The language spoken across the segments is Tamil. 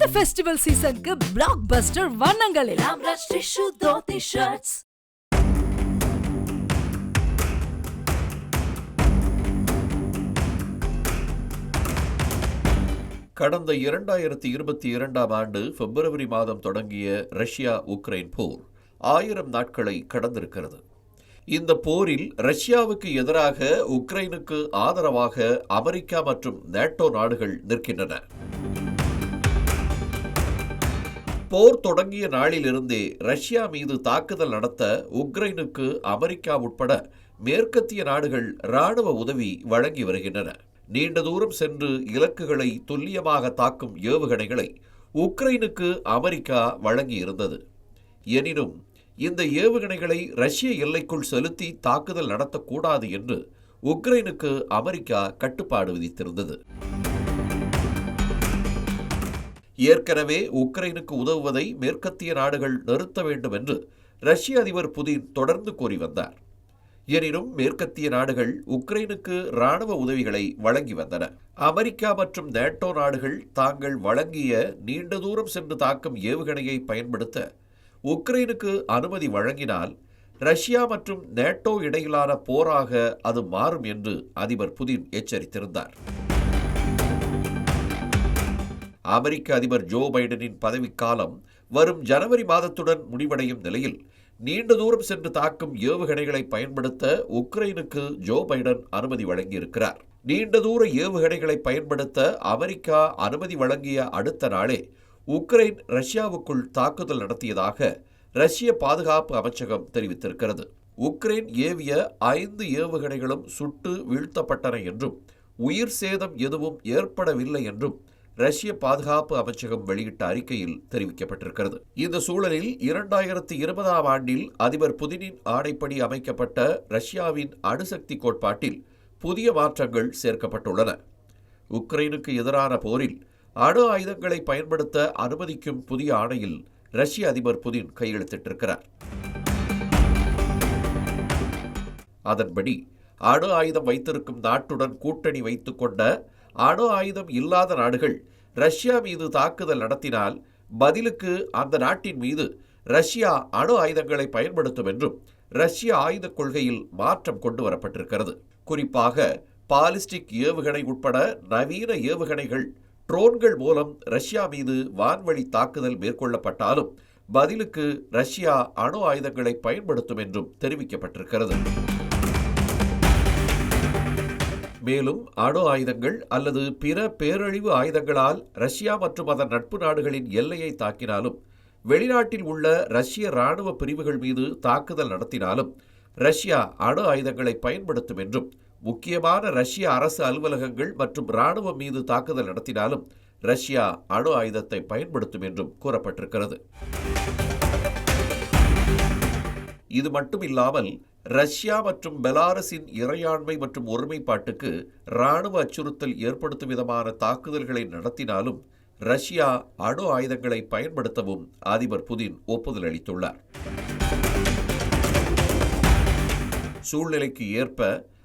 இந்த ஃபெஸ்டிவல் சீசனுக்கு பிளாக் பஸ்டர் வண்ணங்களில் ராம்ராஜ் டிஷ்யூ தோத்தி ஷர்ட்ஸ் கடந்த இரண்டாயிரத்தி இருபத்தி இரண்டாம் ஆண்டு பிப்ரவரி மாதம் தொடங்கிய ரஷ்யா உக்ரைன் போர் ஆயிரம் நாட்களை கடந்திருக்கிறது. இந்த போரில் ரஷ்யாவுக்கு எதிராக உக்ரைனுக்கு ஆதரவாக அமெரிக்கா மற்றும் நேட்டோ நாடுகள் நிற்கின்றன. போர் தொடங்கிய நாளிலிருந்தே ரஷ்யா மீது தாக்குதல் நடத்த உக்ரைனுக்கு அமெரிக்கா உட்பட மேற்கத்திய நாடுகள் ராணுவ உதவி வழங்கி வருகின்றன. நீண்ட தூரம் சென்று இலக்குகளை துல்லியமாக தாக்கும் ஏவுகணைகளை உக்ரைனுக்கு அமெரிக்கா வழங்கியிருந்தது. எனினும் இந்த ஏவுகணைகளை ரஷ்ய எல்லைக்குள் செலுத்தி தாக்குதல் நடத்தக்கூடாது என்று உக்ரைனுக்கு அமெரிக்கா கட்டுப்பாடு விதித்திருந்தது. ஏற்கனவே உக்ரைனுக்கு உதவுவதை மேற்கத்திய நாடுகள் நிறுத்த வேண்டும் என்று ரஷ்ய அதிபர் புதின் தொடர்ந்து கூறி வந்தார். எனினும் மேற்கத்திய நாடுகள் உக்ரைனுக்கு ராணுவ உதவிகளை வழங்கி வந்தன. அமெரிக்கா மற்றும் நேட்டோ நாடுகள் தாங்கள் வழங்கிய நீண்ட தூரம் சென்று தாக்கும் ஏவுகணையை பயன்படுத்த உக்ரைனுக்கு அனுமதி வழங்கினால் ரஷ்யா மற்றும் நேட்டோ இடையிலான போராக அது மாறும் என்று அதிபர் புதின் எச்சரித்திருந்தார். அமெரிக்க அதிபர் ஜோ பைடனின் பதவிக்காலம் வரும் ஜனவரி மாதத்துடன் முடிவடையும் நிலையில் நீண்ட தூரம் சென்று தாக்கும் ஏவுகணைகளை பயன்படுத்த உக்ரைனுக்கு ஜோ பைடன் அனுமதி வழங்கியிருக்கிறார். நீண்ட தூர ஏவுகணைகளை பயன்படுத்த அமெரிக்கா அனுமதி வழங்கிய அடுத்த நாளே உக்ரைன் ரஷ்யாவுக்குள் தாக்குதல் நடத்தியதாக ரஷ்ய பாதுகாப்பு அமைச்சகம் தெரிவித்திருக்கிறது. உக்ரைன் ஏவிய ஐந்து ஏவுகணைகளும் சுட்டு வீழ்த்தப்பட்டன என்றும் உயிர் சேதம் எதுவும் ஏற்படவில்லை என்றும் ரஷ்ய பாதுகாப்பு அமைச்சகம் வெளியிட்ட அறிக்கையில் தெரிவிக்கப்பட்டிருக்கிறது. இந்த சூழலில் இரண்டாயிரத்தி இருபதாம் ஆண்டில் அதிபர் புதினின் ஆணைப்படி அமைக்கப்பட்ட ரஷ்யாவின் அணுசக்தி கோட்பாட்டில் புதிய மாற்றங்கள் சேர்க்கப்பட்டுள்ளன. உக்ரைனுக்கு எதிரான போரில் அணு ஆயுதங்களை பயன்படுத்த அனுமதிக்கும் புதிய ஆணையில் ரஷ்ய அதிபர் புதின் கையெழுத்திட்டிருக்கிறார். அதன்படி அணு ஆயுதம் வைத்திருக்கும் நாட்டுடன் கூட்டணி வைத்துக் கொண்ட அணு ஆயுதம் இல்லாத நாடுகள் ரஷ்யா மீது தாக்குதல் நடத்தினால் பதிலுக்கு அந்த நாட்டின் மீது ரஷ்யா அணு ஆயுதங்களை பயன்படுத்தும் என்றும் ரஷ்ய ஆயுதக் கொள்கையில் மாற்றம் கொண்டு வரப்பட்டிருக்கிறது. குறிப்பாக பாலிஸ்டிக் ஏவுகணை உட்பட நவீன ஏவுகணைகள் ட்ரோன்கள் மூலம் ரஷ்யா மீது வான்வழி தாக்குதல் மேற்கொள்ளப்பட்டாலும் பதிலுக்கு ரஷ்யா அணு ஆயுதங்களை பயன்படுத்தும் என்றும் தெரிவிக்கப்பட்டிருக்கிறது. மேலும் அணு ஆயுதங்கள் அல்லது பிற பேரழிவு ஆயுதங்களால் ரஷ்யா மற்றும் அதன் நட்பு நாடுகளின் எல்லையை தாக்கினாலும் வெளிநாட்டில் உள்ள ரஷ்ய ராணுவ பிரிவுகள் மீது தாக்குதல் நடத்தினாலும் ரஷ்யா அணு ஆயுதங்களை பயன்படுத்தும் என்றும் முக்கியமான ரஷ்ய அரசு அலுவலகங்கள் மற்றும் ராணுவம் மீது தாக்குதல் நடத்தினாலும் ரஷ்யா அணு ஆயுதத்தை பயன்படுத்தும் என்றும் கூறப்பட்டிருக்கிறது. இது மட்டுமில்லாமல் ரஷ்யா மற்றும் பெலாரஸின் இறையாண்மை மற்றும் ஒருமைப்பாட்டுக்கு இராணுவ அச்சுறுத்தல் ஏற்படுத்தும் விதமான தாக்குதல்களை நடத்தினாலும் ரஷ்யா அணு ஆயுதங்களை பயன்படுத்தவும் அதிபர் புதின் ஒப்புதல் அளித்துள்ளார். சூழ்நிலைக்கு ஏற்ப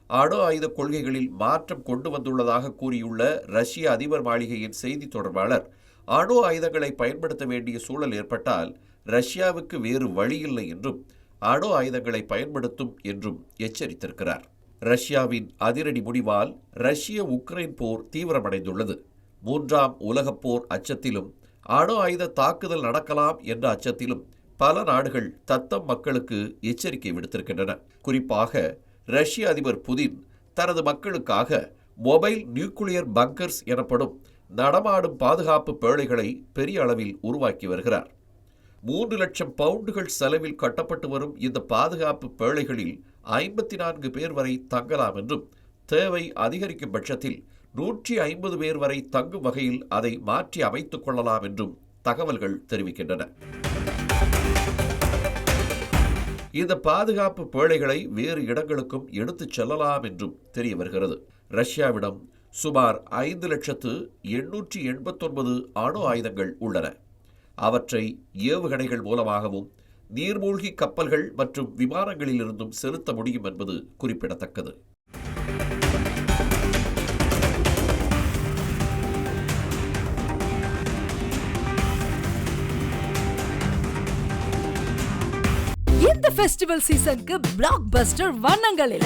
அணு ஆயுத கொள்கைகளில் மாற்றம் கொண்டு வந்துள்ளதாக கூறியுள்ள ரஷ்ய அதிபர் மாளிகையின் செய்தி தொடர்பாளர் அணு ஆயுதங்களை பயன்படுத்த வேண்டிய சூழல் ஏற்பட்டால் ரஷ்யாவுக்கு வேறு வழியில்லை என்றும் அணு ஆயுதங்களை பயன்படுத்தும் என்றும் எச்சரித்திருக்கிறார். ரஷ்யாவின் அதிரடி முடிவால் ரஷ்ய உக்ரைன் போர் தீவிரமடைந்துள்ளது. மூன்றாம் உலகப் போர் அச்சத்திலும் அணு ஆயுத தாக்குதல் நடக்கலாம் என்ற அச்சத்திலும் பல நாடுகள் தத்தம் மக்களுக்கு எச்சரிக்கை விடுத்திருக்கின்றன. குறிப்பாக ரஷ்ய அதிபர் புதின் தனது மக்களுக்காக மொபைல் நியூக்ளியர் பங்கர்ஸ் எனப்படும் நடமாடும் பாதுகாப்பு பேழைகளை பெரிய அளவில் உருவாக்கி வருகிறார். மூன்று லட்சம் பவுண்டுகள் செலவில் கட்டப்பட்டு வரும் இந்த பாதுகாப்பு பேழைகளில் ஐம்பத்தி நான்கு பேர் வரை தங்கலாம் என்றும் தேவை அதிகரிக்கும் பட்சத்தில் நூற்றி ஐம்பது பேர் வரை தங்கும் வகையில் அதை மாற்றி அமைத்துக் கொள்ளலாம் என்றும் தகவல்கள் தெரிவிக்கின்றன. இந்த பாதுகாப்பு பேழைகளை வேறு இடங்களுக்கும் எடுத்துச் செல்லலாம் என்றும் தெரிய வருகிறது. ரஷ்யாவிடம் சுமார் ஐந்து லட்சத்து எண்ணூற்றி எண்பத்தொன்பது அணு ஆயுதங்கள் உள்ளன. அவற்றை ஏவுகணைகள் மூலமாகவும் நீர்மூழ்கி கப்பல்கள் மற்றும் விமானங்களிலிருந்தும் செலுத்த முடியும் என்பது குறிப்பிடத்தக்கது. இந்த ஃபெஸ்டிவல் சீசனுக்கு பிளாக் பஸ்டர் வண்ணங்களில்